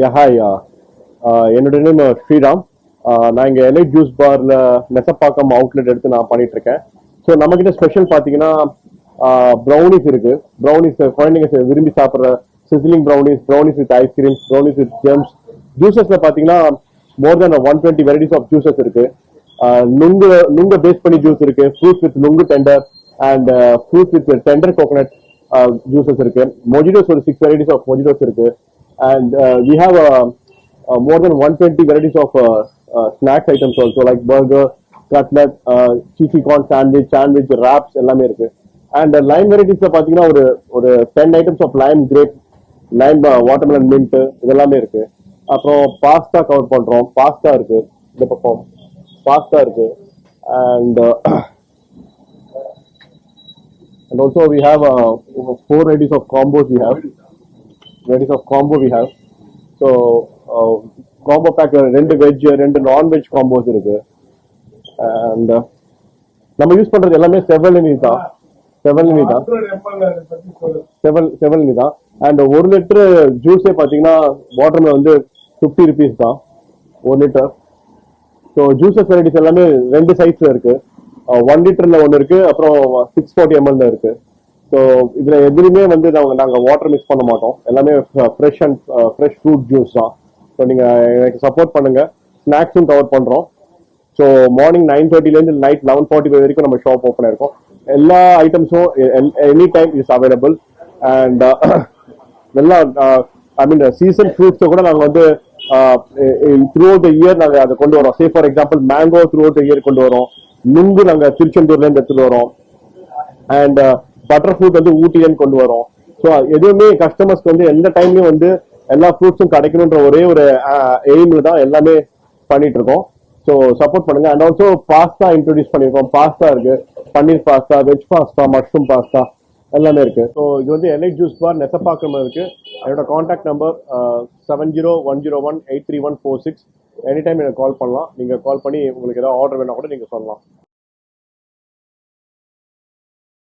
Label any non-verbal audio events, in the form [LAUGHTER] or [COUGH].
யா hi என்னோட name Sriram. Uh, நான் இங்கே எலைட் ஜூஸ் பாரில் நெசப்பாக்கம் அவுட்லெட் எடுத்து நான் பண்ணிட்டு இருக்கேன் ஸோ நம்மக்கிட்ட ஸ்பெஷல் பார்த்தீங்கன்னா ப்ரௌனிஸ் uh, இருக்கு. ப்ரௌனிஸ் uh, குழந்தைங்க விரும்பி சாப்பிட்ற sizzling brownies brownies with ice cream brownies with gems ஜூசஸ்ல பார்த்தீங்கன்னா more than one twenty varieties of juices இருக்கு. நுங்கு நுங்க பேஸ் பண்ணி ஜூஸ் இருக்கு. Fruit with nungu tender and fruit with tender coconut juices இருக்கு. மொஜிடோஸ் ஒரு சிக்ஸ் வெரைட்டிஸ் ஆஃப் மொஜிடோஸ் இருக்கு. and we have uh, more than 120 varieties of uh, uh, snacks items also like burger, cutlet, uh, cheesy corn sandwich, sandwich, wraps எல்லாமே இருக்கு and Lime வெரைட்டிஸ்ல பாத்தீங்கன்னா ஒரு ஒரு ten items of lime grape lime watermelon mint இதெல்லாமே இருக்கு அப்புறம் pasta cover பண்றோம் pasta இருக்கு இந்த பக்கம் பாஸ்தா இருக்கு and [CLEARS THROAT] and also we have uh, four varieties of combos we have Varieties of combo we have. So combo pack ரெண்டு veg ரெண்டு நான்வெஜ் காம்போஸ் இருக்கு. அண்ட் நம்ம யூஸ் பண்றது எல்லாமே செவலினி தான். செவலினி தான். செவல் செவலினி தான். அண்ட் ஒரு லிட்டர் ஜூஸே பார்த்தீங்கன்னா வாட்டர்ல வந்து ஃபிஃப்டி ருபீஸ் தான். ஒரு லிட்டர் ஸோ ஜூசஸ் வெரைட்டிஸ் எல்லாமே ரெண்டு சைஸ்ல இருக்கு. ஒன் லிட்டர்ல ஒன்று இருக்கு. அப்புறம் சிக்ஸ் ஃபார்ட்டி எம்எல்ல இருக்கு. ஸோ இதுல எதுலையுமே வந்து நாங்கள் நாங்கள் வாட்டர் மிக்ஸ் பண்ண மாட்டோம். எல்லாமே fresh and fresh fruit juice தான். ஸோ நீங்க எனக்கு சப்போர்ட் பண்ணுங்க. ஸ்நாக்ஸும் கவர் பண்றோம். ஸோ மார்னிங் நைன் தேர்ட்டிலேருந்து நைட் லெவன் ஃபார்ட்டி ஃபைவ் வரைக்கும் நம்ம ஷாப் ஓப்பன் இருக்கும் எல்லா ஐட்டம்ஸும் any time is available and எல்லா ஐ மீன் சீசன் ஃப்ரூட்ஸை கூட நாங்கள் வந்து த்ரூ அவுட் த இயர் நாங்கள் அதை கொண்டு வரோம். Say for example mango throughout the year கொண்டு வரோம். நுங்கு நாங்கள் திருச்செந்தூர்லேருந்து எடுத்துகிட்டு வரோம். அண்ட் பட்டர் ஃப்ரூட் வந்து ஊட்டிலேருந்து கொண்டு வரோம். ஸோ எதுவுமே கஸ்டமர்ஸ்க்கு வந்து எந்த டைம்லயும் வந்து எல்லா ஃப்ரூட்ஸும் கிடைக்கணுன்ற ஒரே ஒரு எய்ம்ல தான் எல்லாமே பண்ணிட்டு இருக்கோம். ஸோ சப்போர்ட் பண்ணுங்க. அண்ட் ஆல்சோ பாஸ்தா இன்ட்ரோடியூஸ் பண்ணியிருக்கோம் பாஸ்தா இருக்கு. Paneer pasta veg pasta mushroom pasta எல்லாமே இருக்கு. ஸோ இது வந்து எல்ஐ ஜூஸ் பார் நெசப்பாக்கம் இருக்கு. என்னோட contact number seven zero one zero one eight three one four six any time எனக்கு கால் பண்ணலாம். நீங்கள் கால் பண்ணி உங்களுக்கு ஏதாவது ஆர்டர் வேணா கூட நீங்கள் சொல்லலாம்.